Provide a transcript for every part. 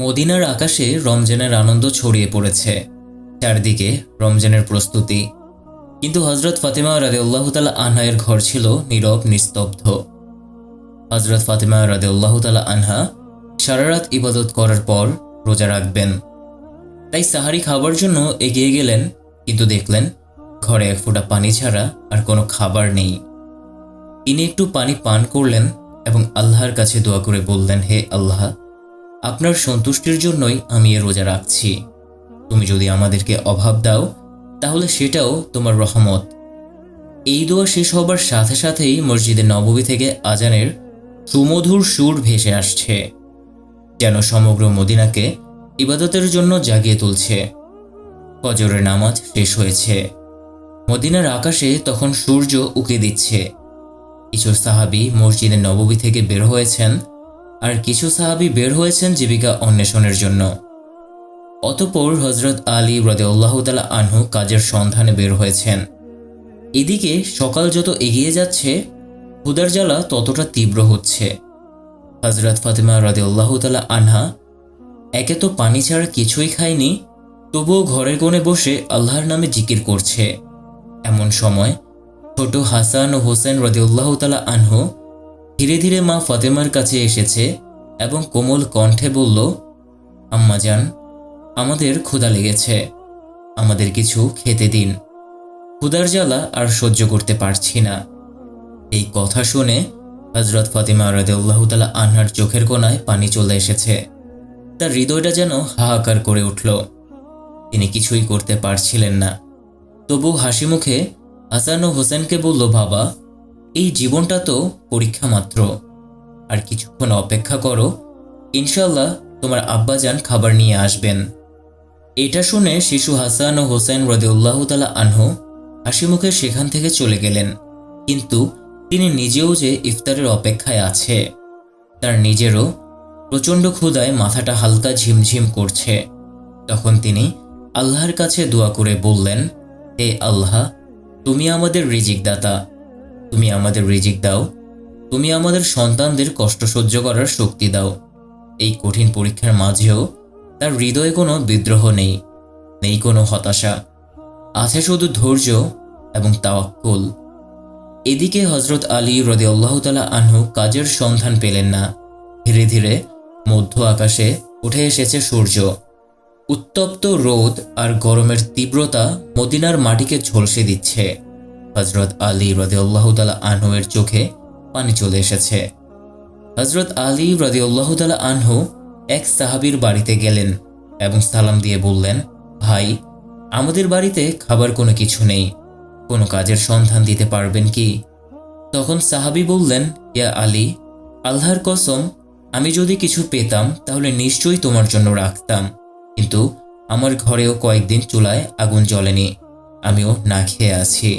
মদিনার আকাশে রমজানের আনন্দ ছড়িয়ে পড়েছে। চারদিকে রমজানের প্রস্তুতি। কিন্তু হজরত ফাতেমা রাদে আল্লাহ তালা আনহায়ের ঘর ছিল নীরব, নিস্তব্ধ। হজরত ফাতেমা রাদে আল্লাহ তালা আনহা সারা রাত ইবাদত করার পর রোজা রাখবেন। তাই সাহারি খাবার জন্য এগিয়ে গেলেন, কিন্তু দেখলেন ঘরে এক ফোঁটা পানি ছাড়া আর কোনো খাবার নেই। তিনি একটু পানি পান করলেন এবং আল্লাহর কাছে দোয়া করে বললেন, হে আল্লাহ আপনার সন্তুষ্টির জন্যই আমি এ রোজা রাখছি। তুমি যদি আমাদেরকে অভাব দাও, তাহলে সেটাও তোমার রহমত। এই দোয়া শেষ হবার সাথে সাথেই মসজিদে নববী থেকে আজানের সুমধুর সুর ভেসে আসছে, যেন সমগ্র মদিনাকে ইবাদতের জন্য জাগিয়ে তুলছে। ফজরের নামাজ শেষ হয়েছে। মদিনার আকাশে তখন সূর্য উকে দিচ্ছে। কিছু সাহাবি মসজিদে নববী থেকে বের হয়েছেন আর কিছু সাহাবি বের হয়েছেন জীবিকা অন্বেষণের জন্য। অতপর হজরত আলী রদেউল্লাহ তালা আনহু কাজের সন্ধানে বের হয়েছেন। এদিকে সকাল যত এগিয়ে যাচ্ছে হুদার জ্বালা ততটা তীব্র হচ্ছে। হজরত ফাতেমা রদেউল্লাহ তালা আনহা একে তো পানি ছাড়া কিছুই খায়নি, তবুও ঘরের কোণে বসে আল্লাহর নামে জিকির করছে। এমন সময় ছোট হাসান ও হোসেন রদিউল্লাহ তালা আনহু ধীরে ধীরে মা ফাতেমার কাছে এসেছে এবং কোমল কণ্ঠে বলল, আম্মা যান আমাদের ক্ষুধা লেগেছে। আমাদের কিছু খেতে দিন। ক্ষুধার জ্বালা আর সহ্য করতে পারছি না। এই কথা শুনে হজরত ফাতেমা রদেউল্লাহ তালা আনহার চোখের কোনায় পানি চলে এসেছে। তার হৃদয়টা যেন হাহাকার করে উঠল। তিনি কিছুই করতে পারছিলেন না। তবু হাসি মুখে হাসান ও হোসেনকে বলল, বাবা এই জীবনটা তো পরীক্ষা মাত্র। আর কিছুক্ষণ অপেক্ষা করো ইনশাল্লাহ তোমার আব্বাজান খাবার নিয়ে আসবেন। এটা শুনে শিশু হাসান ও হোসেন রদেউল্লাহ তালা আনহু হাসি মুখে সেখান থেকে চলে গেলেন। কিন্তু তিনি নিজেও যে ইফতারের অপেক্ষায় আছে, তার নিজেরও প্রচণ্ড ক্ষুদায় মাথাটা হালকা ঝিমঝিম করছে। তখন তিনি আল্লাহর কাছে দোয়া করে বললেন, হে আল্লাহ, তুমি আমাদের রিজিক দাতা তুমি আমাদের রিজিক দাও। তুমি আমাদের সন্তানদের কষ্ট সহ্য করার শক্তি দাও। এই কঠিন পরীক্ষার মাঝেও তার হৃদয়ে কোনো বিদ্রোহ নেই নেই কোনো হতাশা। আছে শুধু ধৈর্য এবং তাওয়াক্কুল। এদিকে হজরত আলী রদে আল্লাহ তালা আনহু কাজের সন্ধান পেলেন না। ধীরে ধীরে মধ্য আকাশে উঠে এসেছে সূর্য। উত্তপ্ত রোদ আর গরমের তীব্রতা মদিনার মাটিকে ঝলসে দিচ্ছে। হজরত আলী রদিউল্লাহ তালা আনহুয়ের চোখে পানি চলে এসেছে। হজরত আলী রদিউল্লাহ তালা আনহু এক সাহাবির বাড়িতে গেলেন এবং সালাম দিয়ে বললেন, ভাই, আমাদের বাড়িতে খাবার কোনো কিছু নেই, কোনো কাজের সন্ধান দিতে পারবেন কি? তখন সাহাবি বললেন, ইয়া আলী, আল্লাহর কসম, আমি যদি কিছু পেতাম তাহলে নিশ্চয়ই তোমার জন্য রাখতাম, কিন্তু আমার ঘরেও কয়েকদিন চুলায় আগুন জ্বলেনি, আমিও না খেয়ে আছি।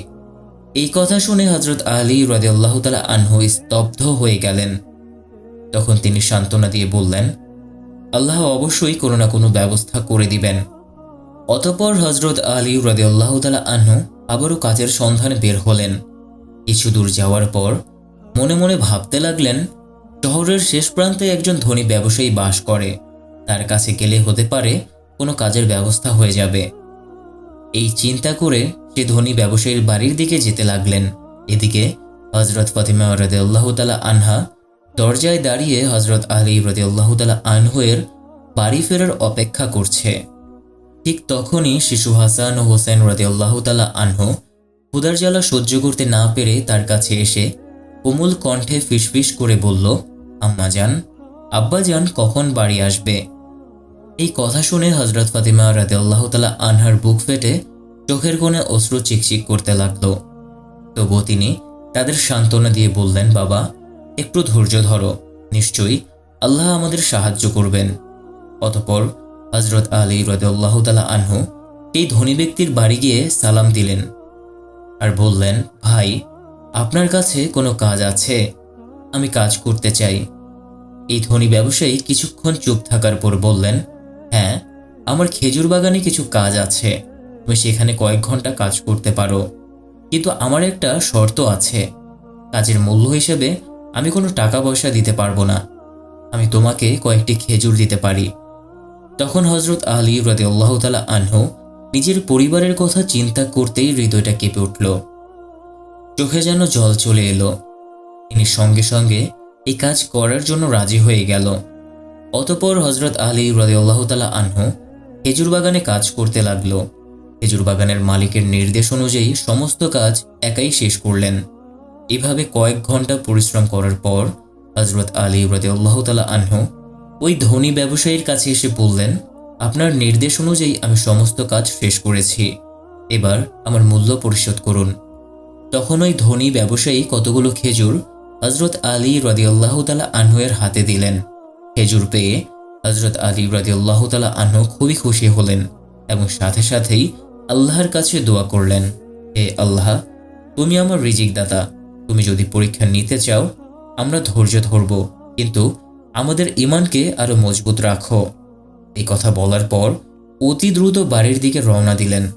এই কথা শুনে হজরত আলী রাজিয়াল্লাহ তালা আনহু স্তব্ধ হয়ে গেলেন। তখন তিনি সান্ত্বনা দিয়ে বললেন, আল্লাহ অবশ্যই কোনো না কোনো ব্যবস্থা করে দিবেন। অতপর হজরত আলী রাজিয়াল্লাহ তালা আনহু আবারও কাজের সন্ধানে বের হলেন। কিছু দূর যাওয়ার পর মনে মনে ভাবতে লাগলেন, শহরের শেষ প্রান্তে একজন ধনী ব্যবসায়ী বাস করে। তার কাছে গেলে হতে পারে কোনো কাজের ব্যবস্থা হয়ে যাবে। এই চিন্তা করে সে ধনী ব্যবসায়ীর বাড়ির দিকে যেতে লাগলেন। এদিকে হজরত ফাতিমা রদেউল্লাহ তালা আনহা দরজায় দাঁড়িয়ে হজরত আলী রদেউল্লাহ তালা আনহুয়ের বাড়ি ফেরার অপেক্ষা করছে। ঠিক তখনই শিশু হাসান ও হোসেন রদেউল্লাহ তালা আনহু হুদার জ্বালা সহ্য করতে না পেরে তার কাছে এসে কোমল কণ্ঠে ফিসফিস করে বলল, আম্মা যান আব্বাজান কখন বাড়ি আসবে? এই কথা শুনে হজরত ফাতিমা রাতে আল্লাহ তালা আনহার বুক ফেটে চোখের কোণে অশ্রু চিকচিক করতে লাগল। তবুও তিনি তাদের সান্ত্বনা দিয়ে বললেন, বাবা, একটু ধৈর্য ধরো। নিশ্চয়ই আল্লাহ আমাদের সাহায্য করবেন। অতপর হজরত আলী রদাল্লাহ তালা আনহু এই ধনী ব্যক্তির বাড়ি গিয়ে সালাম দিলেন আর বললেন, ভাই, আপনার কাছে কোনো কাজ আছে? আমি কাজ করতে চাই। এই ধনী ব্যবসায়ী কিছুক্ষণ চুপ থাকার পর বললেন হ্যাঁ আমার খেজুর বাগানে কিছু কাজ আছে। তুমি সেখানে কয়েক ঘণ্টা কাজ করতে পারো। কিন্তু আমার একটা শর্ত আছে। কাজের মূল্য হিসেবে আমি কোনো টাকা পয়সা দিতে পারব না। আমি তোমাকে কয়েকটি খেজুর দিতে পারি। তখন হজরত আলী রাদে আল্লাহ তালা আনহু নিজের পরিবারের কথা চিন্তা করতেই হৃদয়টা কেঁপে উঠল। চোখে যেন জল চলে এলো। তিনি সঙ্গে সঙ্গে এই কাজ করার জন্য রাজি হয়ে গেল। অতপর হজরত আলী রাদে আল্লাহ তালা আনহু খেজুর বাগানে কাজ করতে লাগল। খেজুর বাগানের মালিকের নির্দেশ অনুযায়ী সমস্ত কাজ একাই শেষ করলেন। এভাবে কয়েক ঘণ্টা পরিশ্রম করার পর হজরত আলী রাদে আল্লাহ তালা আনহু ওই ধনী ব্যবসায়ীর কাছে এসে বললেন, আপনার নির্দেশ অনুযায়ী আমি সমস্ত কাজ শেষ করেছি। এবার আমার মূল্য পরিশোধ করুন। তখন ওই ধনী ব্যবসায়ী কতগুলো খেজুর হজরত আলী রাদিয়াল্লাহ তালা আনহুয়ের হাতে দিলেন। খেজুর পেয়ে হজরত আলী রাদিয়াল্লাহ তালা আনহু খুবই খুশি হলেন এবং সাথে সাথেই আল্লাহর কাছে দোয়া করলেন, হে আল্লাহ, তুমি আমার রিজিক দাতা তুমি যদি পরীক্ষা নিতে চাও, আমরা ধৈর্য ধরব, কিন্তু আমাদের ইমানকে আরও মজবুত রাখো। এই কথা বলার পর অতি দ্রুত বাড়ির দিকে রওনা দিলেন।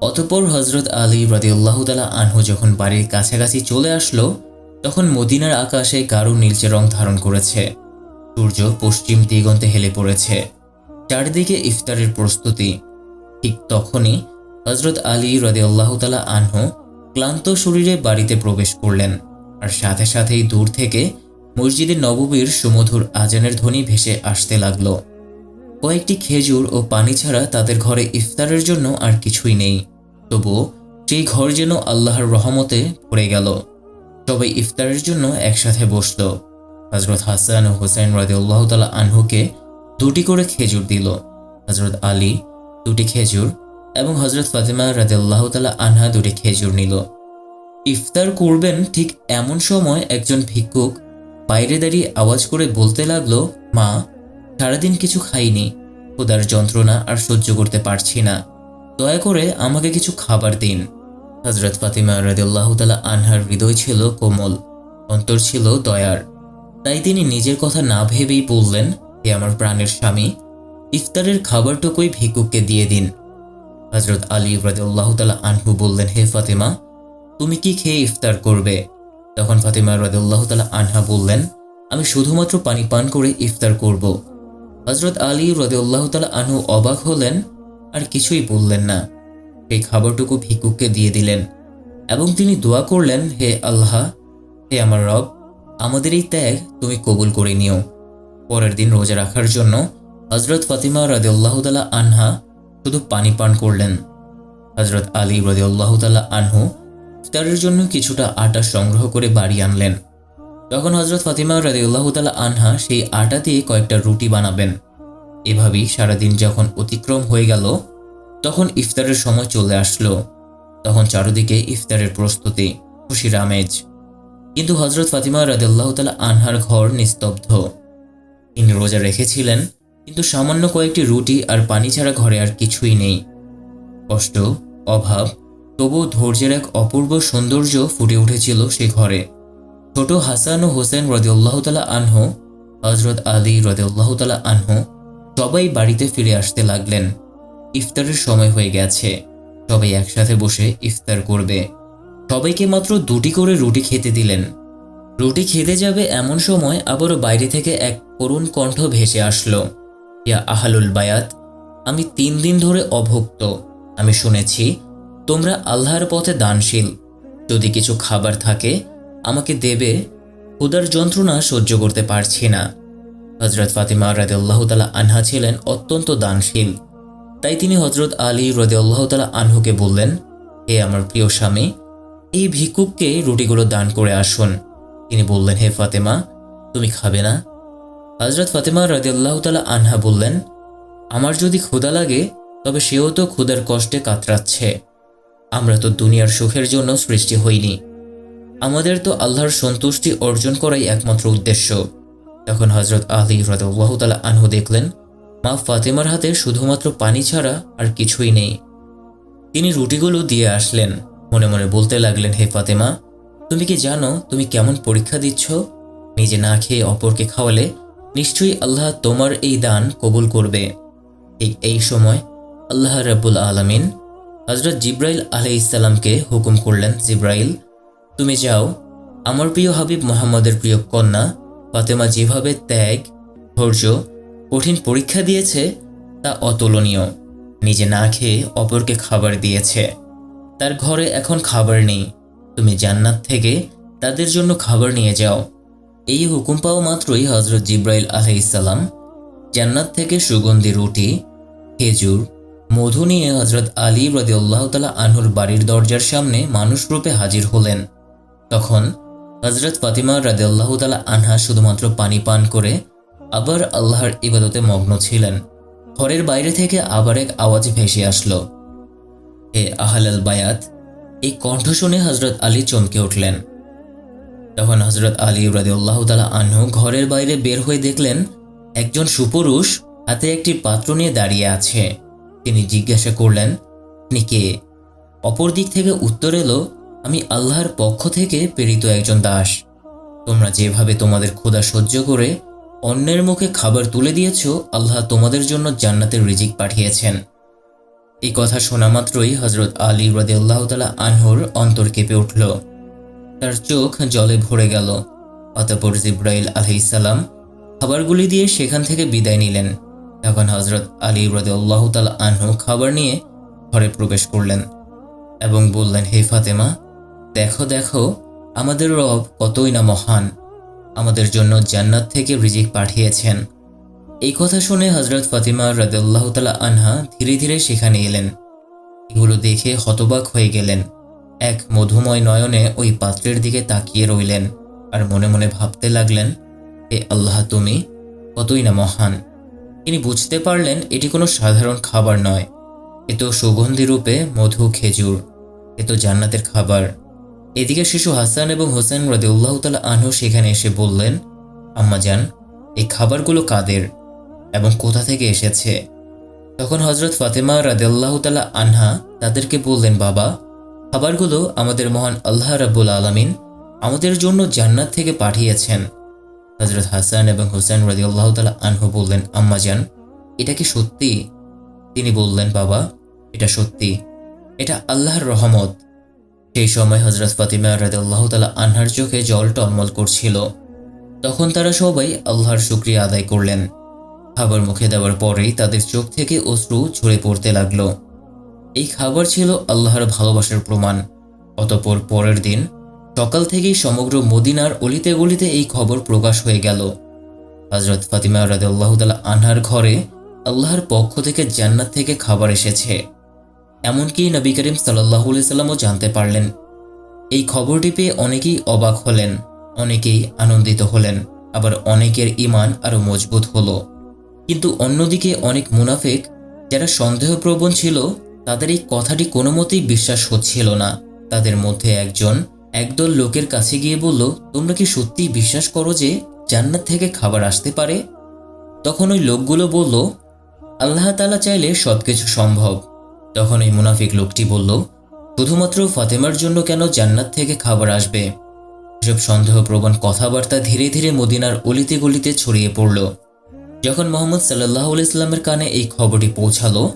অতপর হজরত আলী রাদিউল্লাহ তালা আনহু যখন বাড়ির কাছাকাছি চলে আসলো, তখন মদিনার আকাশে গাঢ় নীলচে রং ধারণ করেছে। সূর্য পশ্চিম দিগন্তে হেলে পড়েছে। চারদিকে ইফতারের প্রস্তুতি। ঠিক তখনই হজরত আলী রাদিউল্লাহ তালা আনহু ক্লান্ত শরীরে বাড়িতে প্রবেশ করলেন। আর সাথে সাথেই দূর থেকে মসজিদে নববীর সুমধুর আজানের ধ্বনি ভেসে আসতে লাগল। কয়েকটি খেজুর ও পানি ছাড়া তাদের ঘরে ইফতারের জন্য আর কিছুই নেই। তবুও সেই ঘর যেন আল্লাহর রহমতে ভরে গেল। সবাই ইফতারের জন্য একসাথে বসল। হজরত হাসান ও হোসেন রাদিউল্লাহ তালা আনহুকে দুটি করে খেজুর দিল। হজরত আলী দুটি খেজুর এবং হজরত ফাতেমা রাদিউল্লাহ তালা আনহা দুটি খেজুর নিল। ইফতার করবেন ঠিক এমন সময় একজন ভিক্ষুক বাইরে দাঁড়িয়ে আওয়াজ করে বলতে লাগল, মা, সারাদিন কিছু খাইনি, খোদার যন্ত্রণা আর সহ্য করতে পারছি না। দয়া করে আমাকে কিছু খাবার দিন। হজরত ফাতিমা রাদিউল্লাহ তালা আনহার হৃদয় ছিল কোমল, অন্তর ছিল দয়ার। তাই তিনি নিজের কথা না ভেবেই বললেন, হে আমার প্রাণের স্বামী, ইফতারের খাবারটুকুই ভিক্ষুককে দিয়ে দিন। হজরত আলী রাদিউল্লাহ তালা আনহু বললেন, হে ফাতিমা, তুমি কি খেয়ে ইফতার করবে? তখন ফাতিমা রাদিউল্লাহ তালা আনহা বললেন, আমি শুধুমাত্র পানি পান করে ইফতার করব। হজরত আলী রদেউল্লাহ তালা আনহু অবাক হলেন, আর কিছুই বললেন না। সেই খাবারটুকু ভিক্ষুককে দিয়ে দিলেন এবং তিনি দোয়া করলেন, হে আল্লাহ, হে আমার রব, আমাদের এই ত্যাগ তুমি কবুল করে নিও। পরের দিন রোজা রাখার জন্য হজরত ফাতিমা রদেউল্লাহ তালা আনহা শুধু পানি পান করলেন। হজরত আলী রদেউল্লাহ তালা আনহু ইফতারের জন্য কিছুটা আটা সংগ্রহ করে বাড়ি আনলেন। তখন হজরত ফাতিমা রাদিউল্লাহ তালা আনহা সেই আটা দিয়ে কয়েকটা রুটি বানাবেন। এভাবেই সারাদিন যখন অতিক্রম হয়ে গেল, তখন ইফতারের সময় চলে আসলো। তখন চারদিকে ইফতারের প্রস্তুতি, খুশির আমেজ। কিন্তু হজরত ফাতিমা রাদিউল্লাহ তালা আনহার ঘর নিস্তব্ধ। তিনি রোজা রেখেছিলেন কিন্তু সামান্য কয়েকটি রুটি আর পানি ছাড়া ঘরে আর কিছুই নেই। কষ্ট, অভাব, তবুও ধৈর্যের এক অপূর্ব সৌন্দর্য ফুটে উঠেছিল সে ঘরে। ছোট হাসান ও হোসেন রদিউল্লাহ তালা আনহু হজরত আলী রদিউল্লাহ তালা আনহু সবাই বাড়িতে ফিরে আসতে লাগলেন। ইফতারের সময় হয়ে গেছে। সবাই একসাথে বসে ইফতার করবে। সবাইকে মাত্র দুটি করে রুটি খেতে দিলেন। রুটি খেতে যাবে এমন সময় আবারও বাইরে থেকে এক করুণ কণ্ঠ ভেসে আসলো। ইয়া আহালুল বায়াত, আমি তিন দিন ধরে অভুক্ত। আমি শুনেছি, তোমরা আল্লাহর পথে দানশীল। যদি কিছু খাবার থাকে, আমাকে দেবে হুদার যন্ত্রণা সহ্য করতে পারছি না। হজরত ফাতিমা রাদেউল্লাহ তালা আনহা ছিলেন অত্যন্ত দানশীল। তাই তিনি হজরত আলী রদেউল্লাহ তালা আনহুকে বললেন, হে আমার প্রিয় স্বামী, এই ভিক্ষুককে রুটিগুলো দান করে আসুন। তিনি বললেন, হে ফাতেমা, তুমি খাবে না? হজরত ফাতেমা রাদেউল্লাহ তালা আনহা বললেন, আমার যদি ক্ষুদা লাগে, তবে সেও তো ক্ষুধার কষ্টে কাতরাচ্ছে। আমরা তো দুনিয়ার সুখের জন্য সৃষ্টি হইনি। আমাদের তো আল্লাহর সন্তুষ্টি অর্জন করাই একমাত্র উদ্দেশ্য। তখন হজরত আলী রদাল্লাহতালা আনহু দেখলেন, মা ফাতেমার হাতে শুধুমাত্র পানি ছাড়া আর কিছুই নেই। তিনি রুটিগুলো দিয়ে আসলেন। মনে মনে বলতে লাগলেন, হে ফাতেমা, তুমি কি জানো তুমি কেমন পরীক্ষা দিচ্ছ? নিজে না খেয়ে অপরকে খাওয়ালে নিশ্চয়ই আল্লাহ তোমার এই দান কবুল করবে। ঠিক এই সময় আল্লাহ রাব্বুল আলমিন হজরত জিব্রাইল আলহ ইসাল্লামকে হুকুম করলেন, জিব্রাইল, তুমি যাও, আমার প্রিয় হাবিব মোহাম্মদের প্রিয় কন্যা ফাতেমা যেভাবে ত্যাগ, ধৈর্য, কঠিন পরীক্ষা দিয়েছে, তা অতুলনীয়। নিজে না খেয়ে অপরকে খাবার দিয়েছে। তার ঘরে এখন খাবার নেই। তুমি জান্নাত থেকে তাদের জন্য খাবার নিয়ে যাও। এই হুকুম পাওয়া মাত্রই হজরত জিব্রাইল আলাইসাল্লাম জান্নাত থেকে সুগন্ধি, রুটি, খেজুর, মধু নিয়ে হজরত আলী রদি আল্লাহ তালা আনহুর বাড়ির দরজার সামনে মানুষ রূপে হাজির হলেন। তখন হজরত ফাতিমা রাদে আল্লাহ তালা আনহা শুধুমাত্র পানি পান করে আবার আল্লাহর ইবাদতে মগ্ন ছিলেন। ঘরের বাইরে থেকে আবার এক আওয়াজ ভেসে আসলো। হে আহলাল বায়াত, এই কণ্ঠ শুনে হজরত আলী চমকে উঠলেন। তখন হজরত আলী রাদিউল্লাহ তালা আনহু ঘরের বাইরে বের হয়ে দেখলেন, একজন সুপুরুষ হাতে একটি পাত্র নিয়ে দাঁড়িয়ে আছে। তিনি জিজ্ঞাসা করলেন, আপনি কে? অপর দিক থেকে উত্তর এলো, আমি আল্লাহর পক্ষ থেকে প্রেরিত একজন দাস। তোমরা যেভাবে তোমাদের ক্ষুধা সহ্য করে অন্যের মুখে খাবার তুলে দিয়েছ, আল্লাহ তোমাদের জন্য জান্নাতের রিজিক পাঠিয়েছেন। এই কথা শোনা মাত্রই হজরত আলী রদিউল্লাহ তালা আনহুর অন্তর কেঁপে উঠল। তার চোখ জলে ভরে গেল। অতপর জিব্রাইল আলহিসাল্লাম খাবারগুলি দিয়ে সেখান থেকে বিদায় নিলেন। তখন হজরত আলী রদিউল্লাহ তালা আনহু খাবার নিয়ে ঘরে প্রবেশ করলেন এবং বললেন, হে ফাতেমা, দেখো দেখো, আমাদের রব কতই না মহান। আমাদের জন্য জান্নাত থেকে রিজিক পাঠিয়েছেন। এই কথা শুনে হজরত ফাতিমা রাদিউল্লাহ তালা আনহা ধীরে ধীরে সেখানে এলেন। এগুলো দেখে হতবাক হয়ে গেলেন। এক মধুময় নয়নে ওই পাত্রের দিকে তাকিয়ে রইলেন আর মনে মনে ভাবতে লাগলেন, হে আল্লাহ, তুমি কতই না মহান। তিনি বুঝতে পারলেন এটি কোনো সাধারণ খাবার নয়। এ তো সুগন্ধি রূপে মধু, খেজুর, এ তো জান্নাতের খাবার। এদিকে শিশু হাসান এবং হোসেন রদিউল্লাহ তালা আনহু সেখানে এসে বললেন, আম্মা যান এই খাবারগুলো কাদের এবং কোথা থেকে এসেছে? তখন হজরত ফাতেমা রাদিয়াল্লাহ তালা আনহা তাদেরকে বললেন, বাবা খাবারগুলো আমাদের মহান আল্লাহ রাব্বুল আলমিন আমাদের জন্য জান্নাত থেকে পাঠিয়েছেন। হজরত হাসান এবং হোসেন রাদিয়াল্লাহ তালা আনহু বললেন, আম্মা যান এটা কি সত্যি? তিনি বললেন, বাবা, এটা সত্যি। এটা আল্লাহর রহমত। সেই সময় হজরত ফাতিমা রাদিয়াল্লাহ তালা আনহার চোখে জল টলমল করছিল। তখন তারা সবাই আল্লাহর শুক্রিয়া আদায় করলেন। খাবার মুখে দেওয়ার পরেই তাদের চোখ থেকে অশ্রু ঝরে পড়তে লাগল। এই খাবার ছিল আল্লাহর ভালোবাসার প্রমাণ। অতপর পরের দিন সকাল থেকেই সমগ্র মদিনার অলিতে গলিতে এই খবর প্রকাশ হয়ে গেল। হজরত ফাতিমা রাদিয়াল্লাহু তাআলা আনহার ঘরে আল্লাহর পক্ষ থেকে জান্নাত থেকে খাবার এসেছে। এমনকি নবী করিম সাল্লাহ সাল্লামও জানতে পারলেন। এই খবরটি পেয়ে অনেকেই অবাক হলেন, অনেকেই আনন্দিত হলেন, আবার অনেকের ইমান আরও মজবুত হলো। কিন্তু অন্যদিকে অনেক মুনাফেক যারা সন্দেহপ্রবণ ছিল তাদের এই কথাটি কোনো মতেই বিশ্বাস হচ্ছিল না। তাদের মধ্যে একজন একদল লোকের কাছে গিয়ে বলল, তোমরা কি সত্যিই বিশ্বাস করো যে জান্নাত থেকে খাবার আসতে পারে? তখন ওই লোকগুলো বলল, আল্লাহ তালা চাইলে সব কিছু সম্ভব। তখন এই মুনাফিক লোকটি বলল, শুধুমাত্র ফাতেমার জন্য কেন জান্নাত থেকে খাবার আসবে? এসব সন্দেহপ্রবণ কথাবার্তা ধীরে ধীরে মদিনার অলিতে গলিতে ছড়িয়ে পড়ল। যখন মোহাম্মদ সাল্লাহ ইসলামের কানে এই খবরটি পৌঁছালো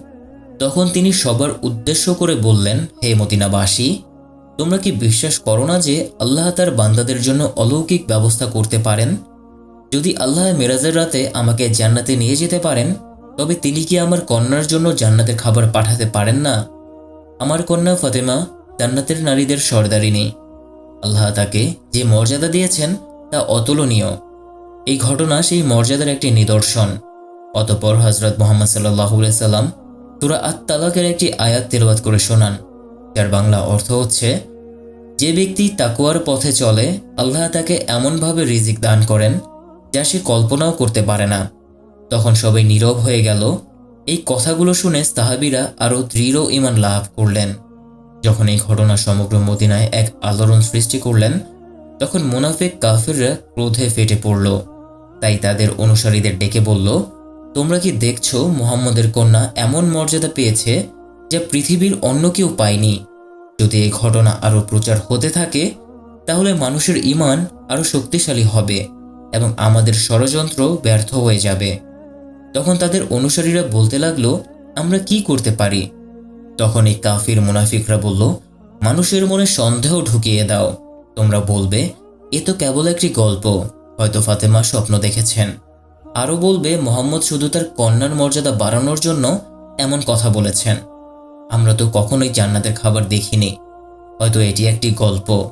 তখন তিনি সবার উদ্দেশ্য করে বললেন, হে মদিনাবাসী, তোমরা কি বিশ্বাস করো না যে আল্লাহ তার বান্দাদের জন্য অলৌকিক ব্যবস্থা করতে পারেন? যদি আল্লাহ মেরাজের রাতে আমাকে জান্নাতে নিয়ে যেতে পারেন, তবে তিনি কি আমার কন্যার জন্য জান্নাতের খাবার পাঠাতে পারেন না? আমার কন্যা ফাতেমা জান্নাতের নারীদের সর্দারিনী। আল্লাহ তাকে যে মর্যাদা দিয়েছেন, তা অতুলনীয়। এই ঘটনা সেই মর্যাদার একটি নিদর্শন। অতপর হজরত মোহাম্মদ সাল্লাহ সাল্লাম তুরা আত তালাকের একটি আয়াত তেলবাদ করে শোনান, যার বাংলা অর্থ হচ্ছে, যে ব্যক্তি তাকুয়ার পথে চলে, আল্লাহ তাকে এমনভাবে রিজিক দান করেন যা সে কল্পনাও করতে পারে না। তখন সবাই নীরব হয়ে গেল। এই কথাগুলো শুনে সাহাবিরা আরও দৃঢ় ইমান লাভ করলেন। যখন এই ঘটনা সমগ্র মদিনায় এক আলোড়ন সৃষ্টি করলেন, তখন মুনাফেক কাফিররা ক্রোধে ফেটে পড়ল। তাই তাদের অনুসারীদের ডেকে বলল তোমরা কি দেখছ মুহাম্মদের কন্যা এমন মর্যাদা পেয়েছে যা পৃথিবীর অন্য কেউ পায়নি? যদি এই ঘটনা আরও প্রচার হতে থাকে, তাহলে মানুষের ইমান আরও শক্তিশালী হবে এবং আমাদের ষড়যন্ত্র ব্যর্থ হয়ে যাবে। তখন তাদের অনুসারীরা বলতে লাগল, আমরা কি করতে পারি? তখন এই কাফির মুনাফিকরা বলল, মানুষের মনে সন্দেহ ঢুকিয়ে দাও। তোমরা বলবে, এ তো কেবল একটি গল্প। হয়তো ফাতেমা স্বপ্ন দেখেছেন আরও বলবে, মোহাম্মদ শুধু তার কন্যার মর্যাদা বাড়ানোর জন্য এমন কথা বলেছেন। আমরা তো কখনোই জান্নাতের খাবার দেখিনি। হয়তো এটি একটি গল্প।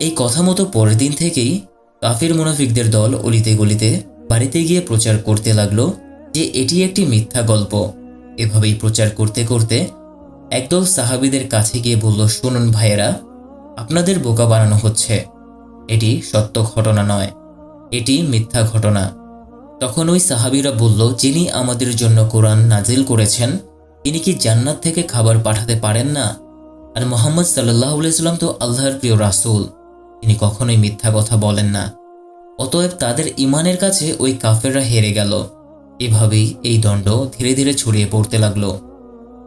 এই কথা মতো পরের দিন থেকেই কাফির মুনাফিকদের দল অলিতে গলিতে বাড়িতে গিয়ে প্রচার করতে লাগল যে এটি একটি মিথ্যা গল্প। এভাবেই প্রচার করতে করতে একদল সাহাবিদের কাছে গিয়ে বলল, শুনুন ভাইয়েরা, আপনাদের বোকা বানানো হচ্ছে। এটি সত্য ঘটনা নয়। এটি মিথ্যা ঘটনা। তখন ওই সাহাবিরা বলল, যিনি আমাদের জন্য কোরআন নাজিল করেছেন, তিনি কি জান্নাত থেকে খাবার পাঠাতে পারেন না? আর মোহাম্মদ সাল্লাহ সাল্লাম তো আল্লাহর প্রিয় রাসূল, তিনি কখনোই মিথ্যা কথা বলেন না। অতএব তাদের ইমানের কাছে ওই কাফেররা হেরে গেল। এভাবেই এই দণ্ড ধীরে ধীরে ছড়িয়ে পড়তে লাগল।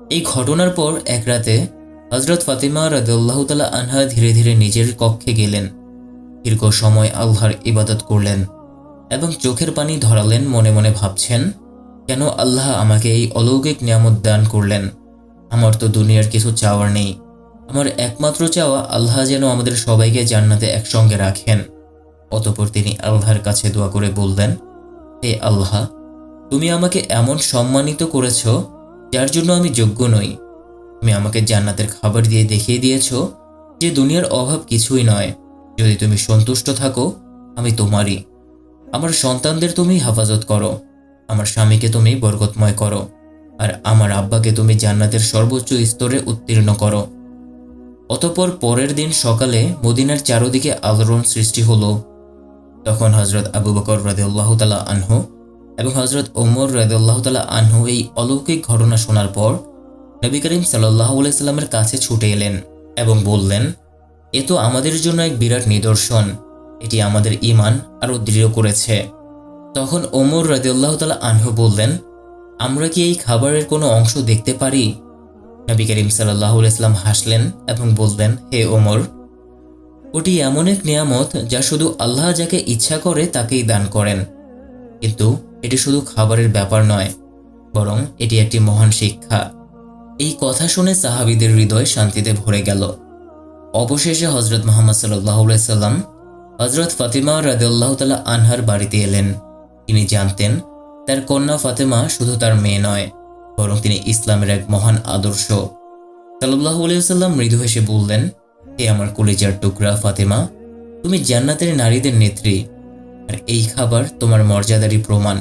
এই ঘটনার পর এক রাতে হজরত ফাতিমা রাদিউল্লাহ তালা আনহা ধীরে ধীরে নিজের কক্ষে গেলেন। দীর্ঘ সময় আল্লাহর ইবাদত করলেন। এবং চোখের পানি ধরালেন মনে মনে ভাবছেন, কেন আল্লাহ আমাকে এই অলৌকিক নিয়ামত দান করলেন? আমার তো দুনিয়ার কিছু চাওয়ার নেই। আমার একমাত্র চাওয়া আল্লাহ যেন আমাদের সবাইকে জান্নাতে একসঙ্গে রাখেন। অতপর তিনি আল্লাহর কাছে দোয়া করে বললেন, হে আল্লাহ, তুমি আমাকে এমন সম্মানিত করেছ যার জন্য আমি যোগ্য নই। তুমি আমাকে জান্নাতের খাবার দিয়ে দেখিয়ে দিয়েছ যে দুনিয়ার অভাব কিছুই নয়। যদি তুমি সন্তুষ্ট থাকো, আমি তোমারই। আমার সন্তানদের তুমি হেফাজত করো। আমার স্বামীকে তুমি বরকতময় করো। আর আমার আব্বাকে তুমি জান্নাতের সর্বোচ্চ স্তরে উত্তীর্ণ করো। অতপর পরের দিন সকালে মদিনার চারদিকে আলোড়ন সৃষ্টি হলো। তখন হজরত আবু বকর রাদিউল্লাহ তালা আনহু এবং হজরত ওমর রাদিউল্লাহ তালা আনহু এই অলৌকিক ঘটনা শোনার পর নবী করিম সাল্লাহ সাল্লামের কাছে ছুটে এলেন এবং বললেন, এ তো আমাদের জন্য এক বিরাট নিদর্শন। এটি আমাদের ইমান আরও দৃঢ় করেছে। তখন ওমর রাদিউল্লাহ তালা আনহু বললেন, আমরা কি এই খাবারের কোনো অংশ দেখতে পারি? নবী করিম সাল্লাহ ইসলাম হাসলেন এবং বললেন, হে ওমর, ওটি এমন এক নিয়ামত যা শুধু আল্লাহ যাকে ইচ্ছা করে তাকেই দান করেন। কিন্তু এটি শুধু খাবারের ব্যাপার নয়, বরং এটি একটি মহান শিক্ষা। এই কথা শুনে সাহাবিদের হৃদয় শান্তিতে ভরে গেল। অবশেষে হজরত মোহাম্মদ সাল্লাহ সাল্লাম হজরত ফাতিমা রাদিউল্লাহ তালা আনহার বাড়িতে এলেন। তিনি জানতেন, তার কন্যা ফাতেমা শুধু তার মেয়ে নয়, বরং তিনি ইসলামের এক মহান আদর্শ। সাল্লাহ সাল্লাম মৃদু হেসে বললেন, হে আমার কলিজার টুকরা ফাতেমা, তুমি জান্নাতের নারীদের নেত্রী, আর এই খাবার তোমার মর্যাদারই প্রমাণ।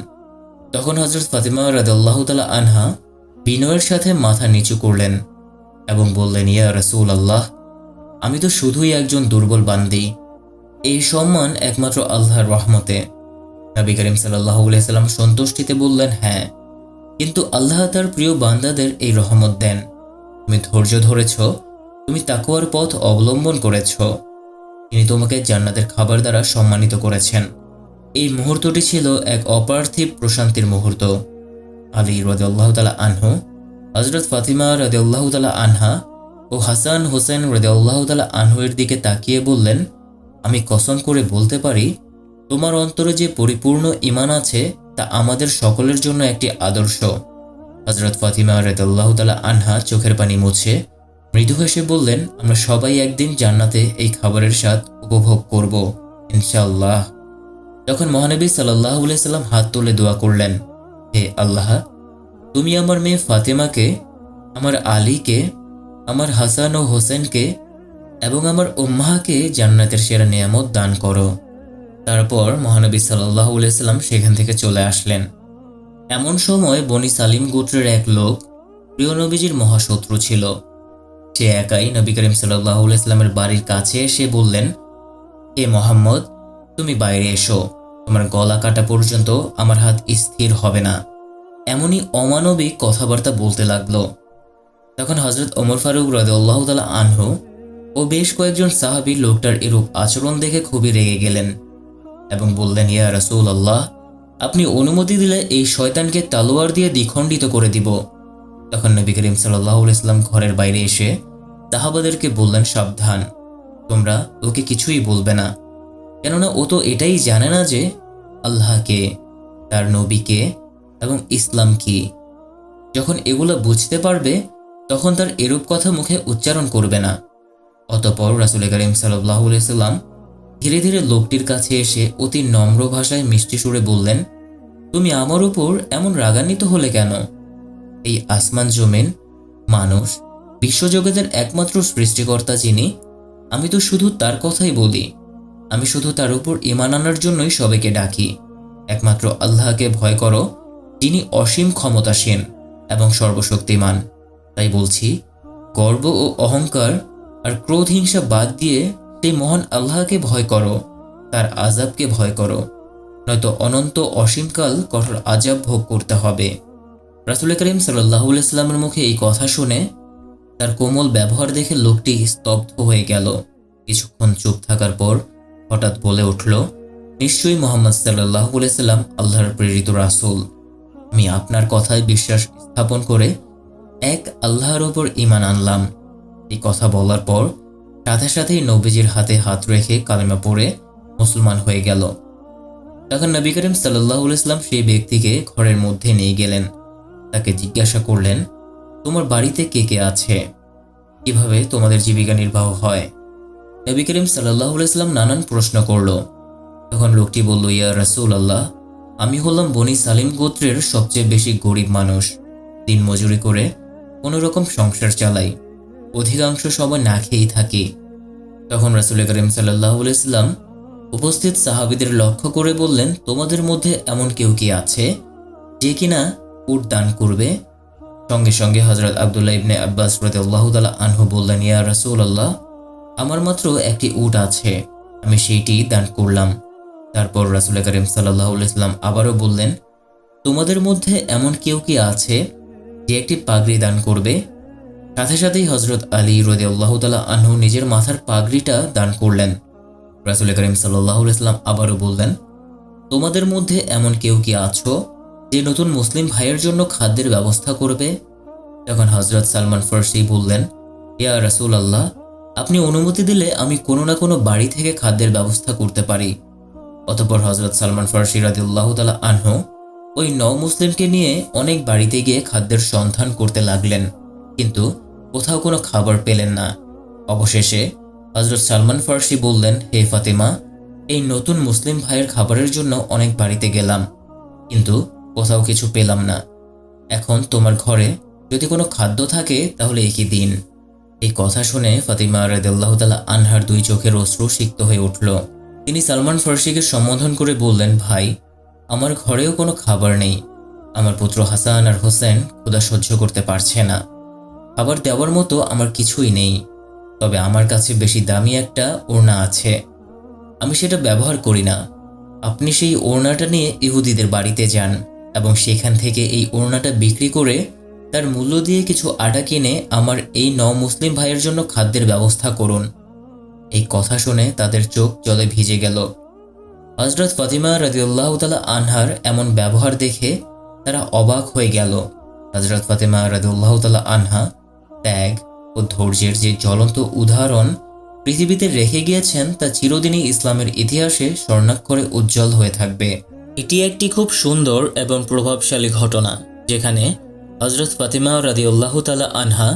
তখন হজরত ফাতিমা রাদাল্লাহ তালা আনহা বিনয়ের সাথে মাথা নিচু করলেন এবং বললেন, ইয়া রসুল আল্লাহ আমি তো শুধুই একজন দুর্বল বান্দি এই সম্মান একমাত্র আল্লাহর রহমতে। নবী করিম সাল্লাম সন্তুষ্টিতে বললেন হ্যাঁ কিন্তু আল্লাহ তার প্রিয় বান্দাদের এই রহমত দেন। তুমি ধৈর্য ধরেছ, তুমি তাকুয়ার পথ অবলম্বন করেছ। তিনি তোমাকে জান্নাতের খাবার দ্বারা সম্মানিত করেছেন। এই মুহূর্তটি ছিল এক অপার্থিব প্রশান্তির মুহূর্ত। আলী রদাল্লাহ তালা আনহু হজরত ফাতিমা রদাল্লাহ তালা আনহা ও হাসান হোসেন রদাল্লাহ তালা আনহুয়ের দিকে তাকিয়ে বললেন আমি কসম করে বলতে পারি, তোমার অন্তরে যে পরিপূর্ণ ইমান আছে, তা আমাদের সকলের জন্য একটি আদর্শ। হজরত ফাতিমা রদাল্লাহ তালা আনহা চোখের পানি মুছে, মৃদু হেসে বললেন, আমরা সবাই একদিন জান্নাতে এই খাবারের স্বাদ উপভোগ করব, ইনশাআল্লাহ। তখন মহানবী সাল্লাহ সাল্লাম হাত তুলে দোয়া করলেন, হে আল্লাহ, তুমি আমার মেয়ে ফাতেমাকে, আমার আলীকে, আমার হাসান ও হোসেনকে এবং আমার উম্মাহাকে জান্নাতের সেরা নিয়ামত দান করো। তারপর মহানবী সাল্লাহ সাল্লাম সেখান থেকে চলে আসলেন। এমন সময় বনি সালিম গোত্রের এক লোক প্রিয় নবীজির মহাশত্রু ছিল। সে একাই নবী করিম সাল্লাহ ইসলামের বাড়ির কাছে এসে বললেন হে মোহাম্মদ, তুমি বাইরে এসো। তোমার গলা কাটা পর্যন্ত আমার হাত স্থির হবে না। এমনই অমানবিক কথাবার্তা বলতে লাগল। তখন হজরত ওমর ফারুক রদাল্লাহ তালা আনহু ও বেশ কয়েকজন সাহাবি লোকটার এরূপ আচরণ দেখে খুবই রেগে গেলেন এবং বললেন, ইয়া রসুল আল্লাহ আপনি অনুমতি দিলে এই শয়তানকে তালোয়ার দিয়ে দ্বিখণ্ডিত করে দিব। তখন নবী করিম সাল্লাহ ইসলাম ঘরের বাইরে এসে তাহাবাদেরকে বললেন, সাবধান, তোমরা ওকে কিছুই বলবে না। কেননা ও তো এটাই জানে না যে আল্লাহকে, তার নবীকে এবং ইসলাম কি যখন এগুলো বুঝতে পারবে, তখন তার এরূপ কথা মুখে উচ্চারণ করবে না। অতপর রাসুল করিম সাল্লাম ধীরে ধীরে লোকটির কাছে এসে অতি নম্র ভাষায় মিষ্টি সুরে বললেন, তুমি আমার উপর এমন রাগান্বিত হলে কেন? এই আসমান জমিন, মানুষ বিশ্বজগতের একমাত্র সৃষ্টিকর্তা যিনি, আমি তো শুধু তার কথাই বলি। আমি শুধু তার উপর ইমান আনার জন্যই সবাইকে ডাকি। একমাত্র আল্লাহকে ভয় করো, যিনি অসীম ক্ষমতাসীন এবং সর্বশক্তিমান। তাই বলছি, গর্ব ও অহংকার আর ক্রোধ হিংসা বাদ দিয়ে সেই মহান আল্লাহকে ভয় করো, তার আজাবকে ভয় করো। নয়তো অনন্ত অসীমকাল কঠোর আজাব ভোগ করতে হবে। রাসুল করিম সাল্লাহ ইসলামের মুখে এই কথা শুনে তার কোমল ব্যবহার দেখে লোকটি স্তব্ধ হয়ে গেল। কিছুক্ষণ চুপ থাকার পর হঠাৎ বলে উঠল, নিশ্চয়ই মোহাম্মদ সাল্লাহ সাল্লাম আল্লাহর প্রেরিত রাসুল। আমি আপনার কথায় বিশ্বাস স্থাপন করে এক আল্লাহর ওপর ইমান আনলাম। এই কথা বলার পর সাথে সাথেই নবীজির হাতে হাত রেখে কালেমা পড়ে মুসলমান হয়ে গেল। তখন নবী করিম সাল্লাহ ইসলাম সেই ব্যক্তিকে ঘরের মধ্যে নিয়ে গেলেন। তাকে জিজ্ঞাসা করলেন, তোমার বাড়িতে কে কে আছে? কীভাবে তোমাদের জীবিকা নির্বাহ হয়? নবী করিম সাল্লাহ ইসলাম নানান প্রশ্ন করল। তখন লোকটি বলল, ইয়া রাসুল আল্লাহ আমি হলাম বনি সালিম গোত্রের সবচেয়ে বেশি গরিব মানুষ। দিন মজুরি করে কোনো রকম সংসার চালাই। অধিকাংশ সময় না খেয়েই থাকি। তখন রাসুল করিম সাল্লাহ ইসলাম উপস্থিত সাহাবিদের লক্ষ্য করে বললেন, তোমাদের মধ্যে এমন কেউ কি আছে যে কিনা উট দান করবে? সঙ্গে সঙ্গে হজরত আবদুল্লাহ ইবনে আব্বাস রতে আল্লাহ তালা আনহু বললেন, ইয়া রাসুল আল্লাহ আমার মাত্র একটি উট আছে, আমি সেইটি দান করলাম। তারপর রাসুল করিম সাল্লাহ ইসলাম আবারও বললেন, তোমাদের মধ্যে এমন কেউ কি আছে যে একটি পাগড়ি দান করবে? সাথে সাথেই হজরত আলী রদে আল্লাহ তালা আনহু নিজের মাথার পাগড়িটা দান করলেন। রাসুল করিম সাল্লাহ ইসলাম আবারও বললেন, তোমাদের মধ্যে এমন কেউ কি আছো যে নতুন মুসলিম ভাইয়ের জন্য খাদ্যের ব্যবস্থা করবে? তখন হজরত সালমান ফার্সি বললেন, ইয়া রাসুল আল্লাহ আপনি অনুমতি দিলে আমি কোনো না কোনো বাড়ি থেকে খাদ্যের ব্যবস্থা করতে পারি। অতপর হজরত সালমান ফার্সি রাদিউল্লাহ তালা আনহু ওই ন মুসলিমকে নিয়ে অনেক বাড়িতে গিয়ে খাদ্যের সন্ধান করতে লাগলেন। কিন্তু কোথাও কোনো খাবার পেলেন না। অবশেষে হজরত সালমান ফার্সি বললেন, হে ফাতেমা, এই নতুন মুসলিম ভাইয়ের খাবারের জন্য অনেক বাড়িতে গেলাম, কিন্তু কোথাও কিছু পেলাম না। এখন তোমার ঘরে যদি কোনো খাদ্য থাকে, তাহলে একই দিন? এই কথা শুনে ফাতিমা রাদিল্লাহ তালা আনহার দুই চোখের অশ্রু সিক্ত হয়ে উঠল। তিনি সালমান ফার্সিকে সম্বোধন করে বললেন, ভাই, আমার ঘরেও কোনো খাবার নেই। আমার পুত্র হাসান আর হোসেন ক্ষুদা সহ্য করতে পারছে না। খাবার দেওয়ার মতো আমার কিছুই নেই। তবে আমার কাছে বেশি দামি একটা ওড়না আছে। আমি সেটা ব্যবহার করি না। আপনি সেই ওড়নাটা নিয়ে ইহুদিদের বাড়িতে যান এবং সেখান থেকে এই ওড়নাটা বিক্রি করে তার মূল্য দিয়ে কিছু আটা কিনে আমার এই ন মুসলিম ভাইয়ের জন্য খাদ্যের ব্যবস্থা করুন। এই কথা শুনে তাদের চোখ জলে ভিজে গেল। হজরত ফাতিমা রাজিউল্লাহ তালা আনহার এমন ব্যবহার দেখে তারা অবাক হয়ে গেল। হজরত ফাতিমা রাজিউল্লাহ তালা আনহা ত্যাগ ও ধৈর্যের যে জ্বলন্ত উদাহরণ পৃথিবীতে রেখে গিয়েছেন তা চিরদিনই ইসলামের ইতিহাসে স্বর্ণাক্ষরে উজ্জ্বল হয়ে থাকবে। এটি একটি খুব সুন্দর এবং প্রভাবশালী ঘটনা, যেখানে হজরত ফাতিমা রাদিউল্লাহ তালা আনহা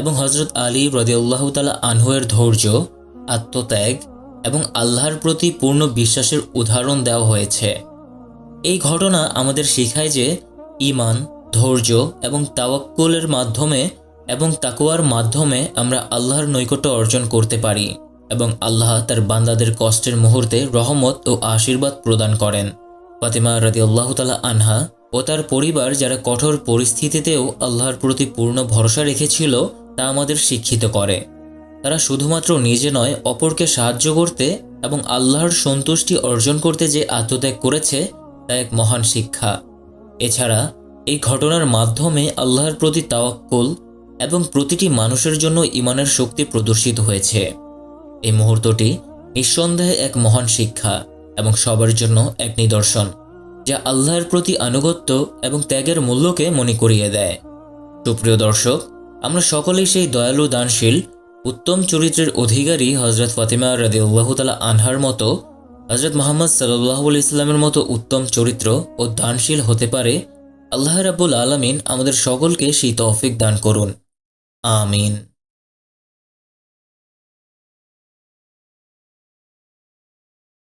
এবং হজরত আলী রাদিউল্লাহ তালা আনহুয়ের ধৈর্য, আত্মত্যাগ এবং আল্লাহর প্রতি পূর্ণ বিশ্বাসের উদাহরণ দেওয়া হয়েছে। এই ঘটনা আমাদের শেখায় যে ইমান, ধৈর্য এবং তাওয়াক্কুলের মাধ্যমে এবং তাকুয়ার মাধ্যমে আমরা আল্লাহর নৈকট্য অর্জন করতে পারি এবং আল্লাহ তার বান্দাদের কষ্টের মুহূর্তে রহমত ও আশীর্বাদ প্রদান করেন। ফাতেমা রাদি আল্লাহ তালা আনহা ও তার পরিবার যারা কঠোর পরিস্থিতিতেও আল্লাহর প্রতি পূর্ণ ভরসা রেখেছিল তা আমাদের শিক্ষিত করে। তারা শুধুমাত্র নিজে নয়, অপরকে সাহায্য করতে এবং আল্লাহর সন্তুষ্টি অর্জন করতে যে আত্মত্যাগ করেছে তা এক মহান শিক্ষা। এছাড়া এই ঘটনার মাধ্যমে আল্লাহর প্রতি তাওয়াক্কুল এবং প্রতিটি মানুষের জন্য ইমানের শক্তি প্রদর্শিত হয়েছে। এই মুহূর্তটি নিঃসন্দেহে এক মহান শিক্ষা এবং সবার জন্য এক নিদর্শন, যা আল্লাহর প্রতি আনুগত্য এবং ত্যাগের মূল্যকে মনে করিয়ে দেয়। সুপ্রিয় দর্শক, আমরা সকলেই সেই দয়ালু, দানশীল, উত্তম চরিত্রের অধিকারী হজরত ফাতিমা রাদি তালা আনহার মতো হজরত মোহাম্মদ সাল্লাহ ইসলামের মতো উত্তম চরিত্র ও দানশীল হতে পারে আল্লাহ রাবুল আলমিন আমাদের সকলকে সেই তৌফিক দান করুন। I mean,